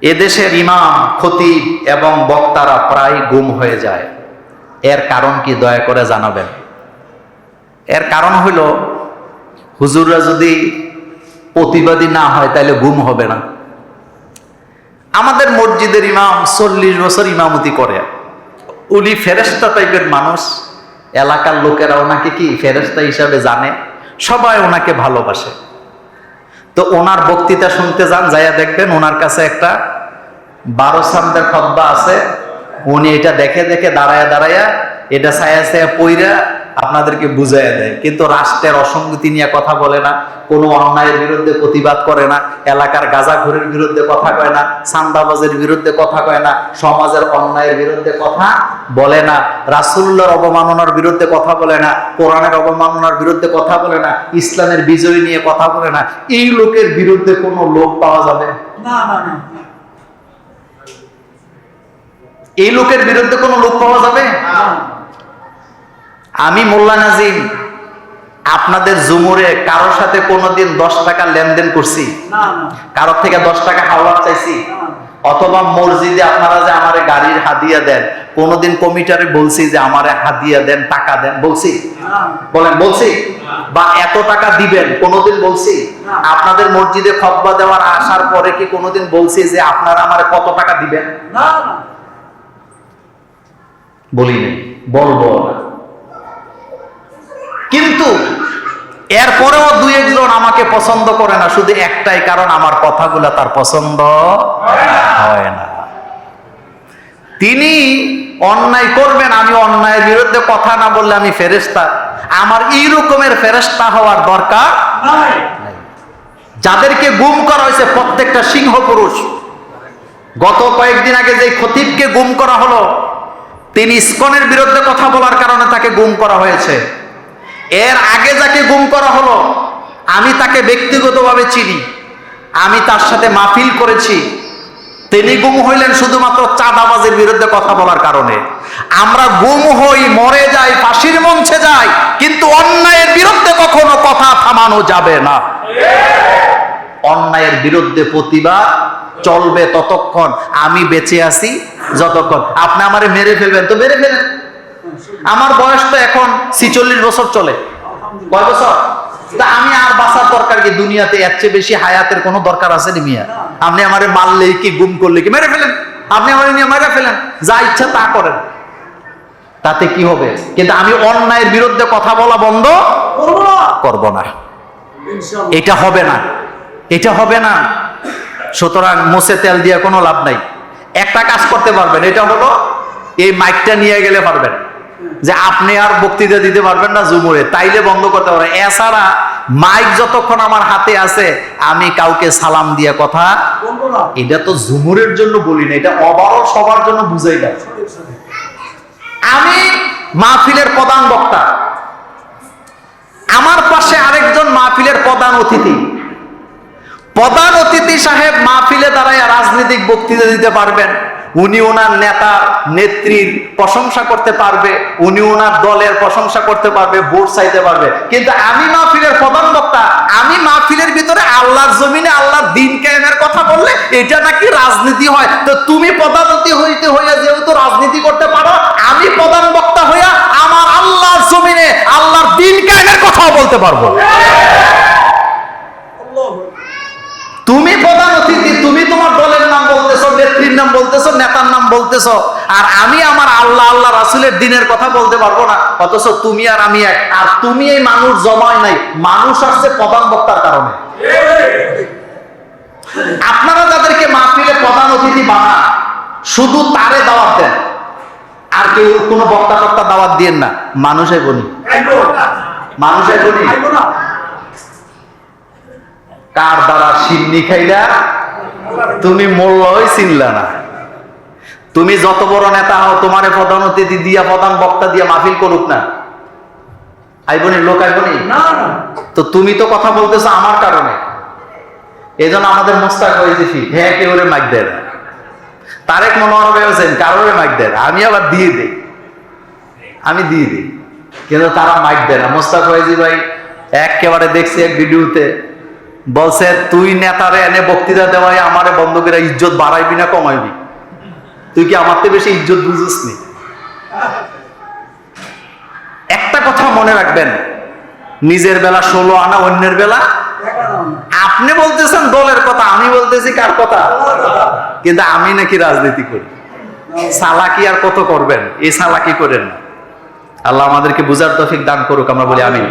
এদেশের ইমাম, খতিব এবং বক্তারা প্রায় গুম হয়ে যায়। এর কারণ কি দয়া করে জানাবেন? এর কারণ হইল, হুজুররা যদি প্রতিবাদী না হয় তাহলে গুম হবে না। আমাদের মসজিদের ইমাম চল্লিশ বছর ইমামতি করে। উনি ফেরেস্তা টাইপের মানুষ। এলাকার লোকেরা ওনাকে কি ফেরেস্তা হিসাবে জানে? সবাই ওনাকে ভালোবাসে। তো ওনার বক্তৃতা শুনতে যান, যাইয়া দেখবেন ওনার কাছে একটা বারো সামদের খদ্া আছে। উনি এটা দেখে দেখে দাঁড়ায়া দাঁড়াইয়া এটা ছায়া ছায়া পইরা আপনাদেরকে বুঝাইয়া দেয়। কিন্তু রাষ্ট্রের অসঙ্গতি নিয়ে কথা বলে না কোনো অন্যায়ের বিরুদ্ধে প্রতিবাদ করে না এলাকার গাঁজাখোরের বিরুদ্ধে কথা কয় না সান্দাবাজের বিরুদ্ধে কথা কয় না সমাজের অন্যায়ের বিরুদ্ধে কথা বলে না রাসুল্লার অবমাননার বিরুদ্ধে কথা বলে না কোরআনের অবমাননার বিরুদ্ধে কথা বলে না ইসলামের বিজয় নিয়ে কথা বলে না এই লোকের বিরুদ্ধে কোনো লোক পাওয়া যাবে? না না না। এই লোকের বিরুদ্ধে কোনো লোক পাওয়া যাবে? আমি মোল্লা নাজিম আপনাদের জুমুরে কারোর সাথে কোনোদিন দশ টাকা লেনদেন করছি? কারোর থেকে দশ টাকা হাওয়ার চাইছি? অথবা মসজিদে আপনারা যে আমারে গাড়ির হাদিয়া দেন কোনোদিন কমিটারে বলছি যে আমারে হাদিয়া দেন টাকা দেন বলছি? বলেন বলছি? বা এত টাকা দিবেন কোনোদিন বলছি? আপনাদের মসজিদে খতবা দেওয়ার আসার পরে কি কোনোদিন বলছি যে আপনারা আমার কত টাকা দিবেন? বলিনি বলব না। কিন্তু এরপরেও দুই একজন আমাকে পছন্দ করে না শুধু একটাই কারণ আমার কথাগুলো তার পছন্দ হয় না। তিনি অন্যায় করবেন আমি অন্যায়ের বিরুদ্ধে কথা না বললে আমি ফেরেস্তা আমার এই রকমের ফেরেস্তা হওয়ার দরকার যাদেরকে গুম করা হয়েছে প্রত্যেকটা সিংহ পুরুষ গত কয়েকদিন আগে যে খতিবকে গুম করা হলো তিনি ইস্কনের বিরুদ্ধে কথা বলার কারণে তাকে গুম করা হয়েছে। এর আগে যাকে গুম করা হলো, আমি তাকে ব্যক্তিগতভাবে চিনি। আমি তার সাথে মাহফিল করেছি। তিনি গুম হইলেন শুধুমাত্র চাঁদাবাজের বিরুদ্ধে কথা বলার কারণে। আমরা গুম হই, মরে যাই, ফাঁসির মঞ্চে যাই, কিন্তু অন্যায়ের বিরুদ্ধে কখনো কথা থামানো যাবে না। অন্যায়ের বিরুদ্ধে প্রতিবাদ চলবে ততক্ষণ। আমি বেঁচে আছি যতক্ষণ। আপনি আমারে মেরে ফেলবেন তো মেরে ফেলেন আমার বয়স তো এখন ছিচল্লিশ বছর চলে। কয় বছর? তা আমি আর বাঁচার দরকার কি? দুনিয়াতে এর চেয়ে বেশি হায়াতের কোনো দরকার আছে নি মিয়া। আপনি আমারে মারলেই কি গুম করলে কি? মেরে ফেলেন। আপনি আমার নিয়ে মেরে ফেলেন। যা ইচ্ছা তা করেন। তাতে কি হবে? কিন্তু আমি অন্যায়ের বিরুদ্ধে কথা বলা বন্ধ করব করব না। এটা হবে না। এটা হবে না। সুতরাং মোসে তেল দিয়ে কোনো লাভ নাই। একটা কাজ করতে পারবেন। এটা হলো এই মাইকটা নিয়ে গেলে পারবেন। যে আপনি আর বক্তৃতা দিতে পারবেন না জুমুরে তাইলে বন্ধ করতে পারবেন এছাড়া মাইক যতক্ষণ আমার হাতে আছে আমি কাউকে সালাম দিয়ে কথা এটা তো জুমুরের জন্য বলি না এটা ওভারঅল সবার জন্য বুঝাই না আমি মাহফিলের প্রধান বক্তা। আমার পাশে আরেকজন মাহফিলের প্রধান অতিথি। প্রধান অতিথি সাহেব মাহফিলে দাঁড়ায় রাজনৈতিক বক্তৃতা দিতে পারবেন। উনি ওনার নেতা নেত্রীর প্রশংসা করতে পারবে উনি ওনার দলের প্রশংসা করতে পারবে ভোট চাইতে পারবে। কিন্তু আমি মাহফিলের প্রধান বক্তা আমি মাহফিলের ভিতরে আল্লাহর জমিনে আল্লাহর দিন কায়েমের কথা বললে এটা নাকি রাজনীতি হয়। তো তুমি প্রধান অতিথি হইতে হইয়া যেহেতু রাজনীতি করতে পারো আমি প্রধান বক্তা হইয়া আমার আল্লাহর জমিনে আল্লাহর দিন কায়েমের কথাও বলতে পারব। তুমি প্রধান অতিথি তুমি তোমার দলের নাম বলতেছো নেত্রীর নাম বলতেছো, নেতার নাম বলতেছো, আর আমি আমার আল্লাহ আল্লাহ রাসুলের দিনের কথা বলতে পারব না। অথচ তুমি আর আমি এক, আর তুমি এই মানুষ জমায় নাই, মানুষ আসছে প্রধান বক্তার কারণে। আপনারা যাদেরকে মাহফিলে প্রধান অতিথি বানান, শুধু তারে দাওয়াত দেন, আর কেউ কোনো বক্তা টক্তা দাওয়াত দিয়েন না। মানুষে বনি আইবো মানুষে বনি কার দ্বারা সিন্নি খাইলা? তুমি মূল্যই চিনলা না। তুমি যত বড় নেতা হও তোমারে প্রধান অতিথি দিয়া প্রধান বক্তা দিয়া মাহফিল করুক না। আইবনি লোক আইবনি? না তো তুমি তো কথা বলতেছো আমার কারণে। এই জন্য আমাদের মোস্তাক হয়েছি হ্যাঁ কেউ ওরে মাইক দেয় না। তারেক মনোহর ভেবেছেন কারোরে মাইক দেয় না। আমি আবার দিয়ে দিই। আমি দিয়ে দিই। কিন্তু তারা মাইক দেয় না। মোস্তাক হয়েছি ভাই একেবারে দেখছি এক ভিডিওতে বলছে, তুই নেতারে এনে বক্তৃতা দেওয়াই আমারে বন্ধ করে ইজ্জত বাড়াইবি না কমাইবি? তুই কি আমার থেকে বেশি ইজ্জত বুঝিস নি একটা কথা মনে রাখবেন, নিজের বেলা ষোলো আনা অন্যের বেলা। আপনি বলতেছেন দলের কথা, আমি বলতেছি কার কথা? কিন্তু আমি নাকি রাজনীতি করি। সালাকি আর কত করবেন? এই সালাকি করেন আল্লাহ আমাদেরকে বুঝার তফিক দান করুক, আমরা বলি আমিন।